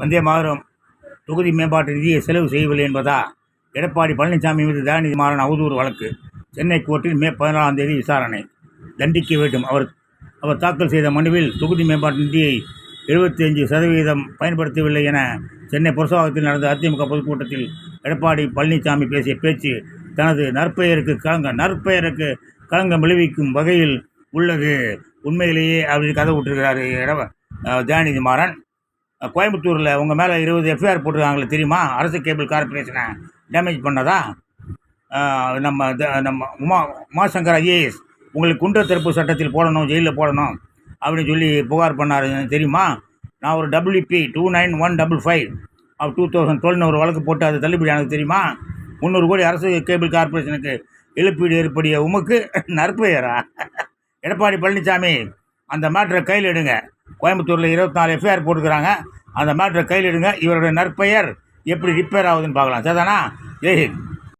வந்தே மாதரம் தொகுதி மேம்பாட்டு நிதியை செலவு செய்யவில்லை என்பதா? எடப்பாடி பழனிசாமி மீது தயாநிதி மாறன் அவதூறு வழக்கு. சென்னை கோர்ட்டில் மே பதினாலாம் தேதி விசாரணை. தண்டிக்க வேண்டும். அவர் அவர் தாக்கல் செய்த மனுவில் தொகுதி மேம்பாட்டு நிதியை 75% சதவீதம் பயன்படுத்தவில்லை என சென்னை புரசவாகத்தில் நடந்த அதிமுக பொதுக்கூட்டத்தில் எடப்பாடி பழனிசாமி பேசிய பேச்சு தனது நற்பெயருக்கு கலங்க நற்பெயருக்கு களங்கம் விளைவிக்கும் வகையில் உள்ளது. உண்மையிலேயே அப்படின்னு கதை விட்டுருக்கிறார் எடப்ப தயாநிதி மாறன். கோயம்புத்தூரில் உங்கள் மேலே இருபது எஃப்ஐஆர் போட்டிருக்காங்களே தெரியுமா? அரசு கேபிள் கார்பரேஷனை டேமேஜ் பண்ணதா? நம்ம த- நம்ம உமா உமாசங்கர் ஐஏஎஸ் உங்களுக்கு குண்டர் தடுப்பு சட்டத்தில் போடணும் ஜெயிலில் போடணும் அப்படின்னு சொல்லி புகார் பண்ணார். தெரியுமா? நான் ஒரு WP two nine one double five of two thousand டுவெல்னு ஒரு வழக்கு போட்டு அது தள்ளுபடி ஆனது தெரியுமா? முந்நூறு கோடி அரசு கேபிள் கார்பரேஷனுக்கு இழப்பீடு ஏற்படிய உமக்கு நற்பெயரா? எடப்பாடி பழனிசாமி அந்த மேட்ரை கையில் எடுங்க கோயம்புத்தூரில் இருபத்தி நாலு எஃப்ஐஆர் போட்டுக்கிறாங்க. அந்த மேட்ரை கையில் எடுங்க இவருடைய நற்பெயர் எப்படி ரிப்பேர் ஆகுதுன்னு பார்க்கலாம். சரிதானா? ஜெய்ஹிந்த்